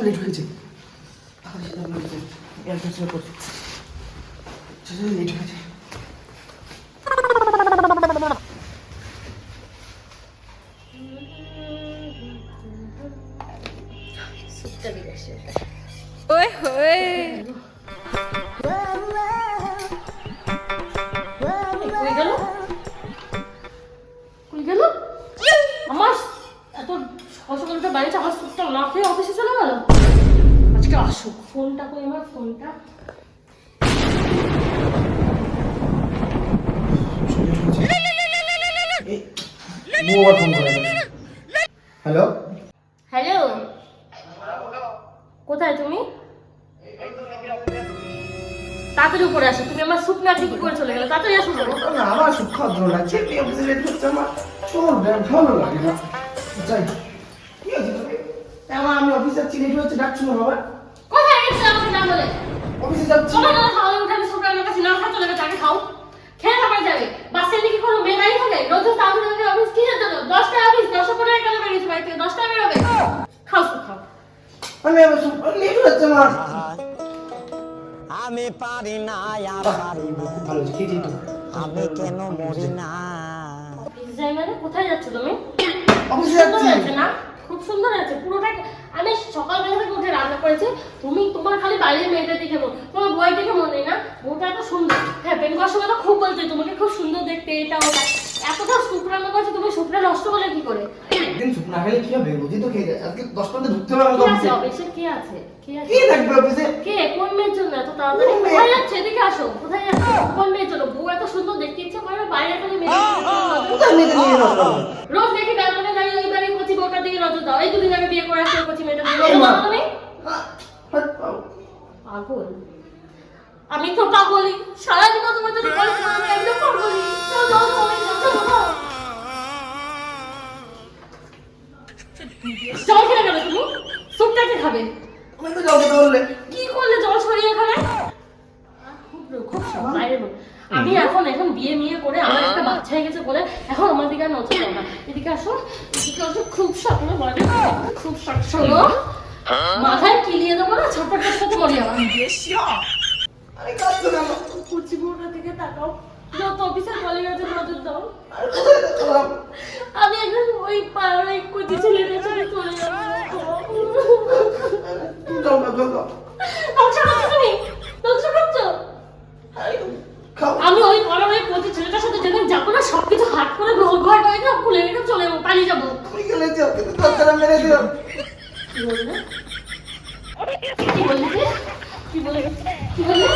ভীষণ লেট হয়েছে লেট ওই ওই। আমার এত সকাল সকাল উঠে বাড়িতে আমার সুটটা না খেয়ে চলে গেল? আজকে আসুক ফোনটা কই আমার? ফোনটা? হ্যালো? হ্যালো? কোথায় তুমি? তাড়াতাড়ি উপরে আসো তুমি আমার স্যুপ না ঠিক করে চলে গেলে তাড়াতাড়ি আসো। না আমার সুখ খাদ্র লাগছে ভালো লাগে না। যাই। আমার আমি অফিসে যাচ্ছি লেট হচ্ছে ডাকছো না বাবা? কোথায় গেছে আমাকে না বলে? অফিসে যাচ্ছি। সকাল সকাল খাওয়া উঠে আমি স্যুপ রান্নার কাছে না খা চলে গেছে আগে খাও। খেয়ে তারপরে যাবে। বাসে কি কোনো মেয়ে নাই হবে রোজ রোজ তাড়াতাড়ি তাড়াতাড়ি অফিস কি যেতে দশটা অফিস দশটা পনেরো গেলে বেরিয়েছে বাড়ি থেকে দশটা বেরোবে খাও খাও মানে আমার লেট হচ্ছে আমার। আমি পারি না আর পারি না। আমি কেন মরি না? অফিস যাই মানে? কোথায় যাচ্ছ তুমি? অফিসে যাচ্ছি না? খুব সুন্দর আছে পুরোটা আমি সকালবেলা থেকে উঠে রান্না করেছি। তুমি তোমার খালি বাইরের মেয়েটা দেখে মন। তোমার বই দেখে মনে নেই না? বউটা এত সুন্দর। হ্যাঁ করার সময় তো খুব বলছে তোমাকে খুব সুন্দর দেখতে এটা ওটা। এতটা রান্না করছে তুমি সুপটা নষ্ট করলে কি করে? একদিন সুখ না খেলে কি হবে? তো খেয়ে যায়। আজকে দশটা মধ্যে ঢুকতে হবে আমাকে অফিসে অফিসে কে আছে? কে আছে? কি থাকবে অফিসে কে? কোন মেয়ের জন্য এত তাড়াতাড়ি? কোথায় যাচ্ছে? এদিকে আসো। কোথায় যাচ্ছে? কোন মেয়ের জন্য? বউ এত সুন্দর দেখতে ইচ্ছে করে বাইরে খালি মেয়ে কোথায় মেয়েদের নিয়ে হবে? রোজ দেখি ব্যালকনে দাঁড়িয়ে ওই বাড়ির কচি বউটার দিকে নজর দাও এই দুদিন আগে বিয়ে করে আসছে ওই কচি মেয়েটার দিকে নজর দাও না তুমি আহ, হাট পাও। পাগল। আমি তো পাগলই। সারা জীবন তোমার জন্য আমি একদম পাগলই। চলো, চলো, চলো, চলো, চলো। জল খেলে গেলে তুমি? স্যুপটাকে খাবে? তুমি তো যাও খেতে বললে। কি করলে জল ছড়িয়ে এখানে? খুব খুব বাইরে আমি এখন এখন বিয়ে মিয়ে করে আমার একটা বাচ্চা হয়ে গেছে বলে এখন আমার দিকে আর নজর দাও না। এদিকে আসো এদিকে আসো খুব স্বপ্ন বলে খুব স্বপ্ন শোনো মাথায় কিলিয়ে দেবো না? ছোট ছোট করি আমার। আরে কাজ কেন? কুচি দিকে তাকাও। যত অফিসার বলে গেছে নজর দাও। আমরা সবকিছু হাট করে ঘর ঘর করে না খুলে নিলাম চলে যাব পালিয়ে যাব। তুমি গেলে যাও কিন্তু মেরে দিও। কি বললে? কি বললে? কি বললে? কি বললে?